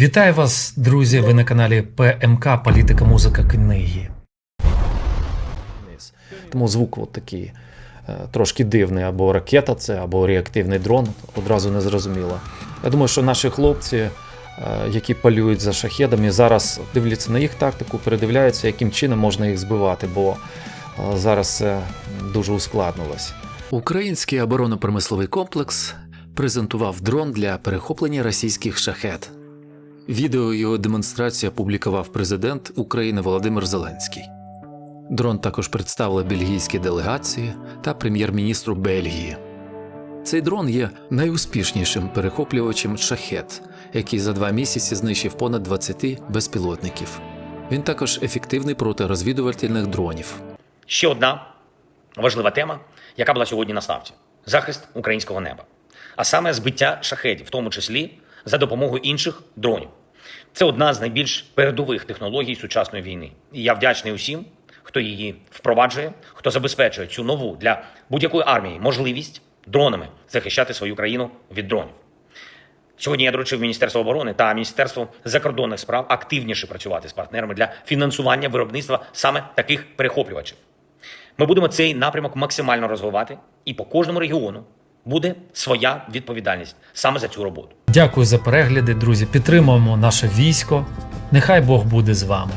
Вітаю вас, друзі! Ви на каналі ПМК Політика, музика, книги. Тому звук от такий е, трошки дивний, або ракета це, або реактивний дрон, одразу не зрозуміло. Я думаю, що наші хлопці, е, які полюють за шахедами, зараз дивляться на їх тактику, передивляються, яким чином можна їх збивати, бо е, зараз це дуже ускладнилось. Український оборонно-промисловий комплекс презентував дрон для перехоплення російських шахет. Відео його демонстрації опублікував президент України Володимир Зеленський. Дрон також представили бельгійські делегації та прем'єр-міністру Бельгії. Цей дрон є найуспішнішим перехоплювачем шахет, який за два місяці знищив понад 20 безпілотників. Він також ефективний проти розвідувальних дронів. Ще одна важлива тема, яка була сьогодні на ставці захист українського неба, а саме збиття шахедів, в тому числі за допомогою інших дронів. Це одна з найбільш передових технологій сучасної війни. І я вдячний усім, хто її впроваджує, хто забезпечує цю нову для будь-якої армії можливість дронами захищати свою країну від дронів. Сьогодні я доручив Міністерству оборони та Міністерству закордонних справ активніше працювати з партнерами для фінансування виробництва саме таких перехоплювачів. Ми будемо цей напрямок максимально розвивати, і по кожному регіону буде своя відповідальність саме за цю роботу. Дякую за перегляди, друзі. Підтримуємо наше військо. Нехай Бог буде з вами.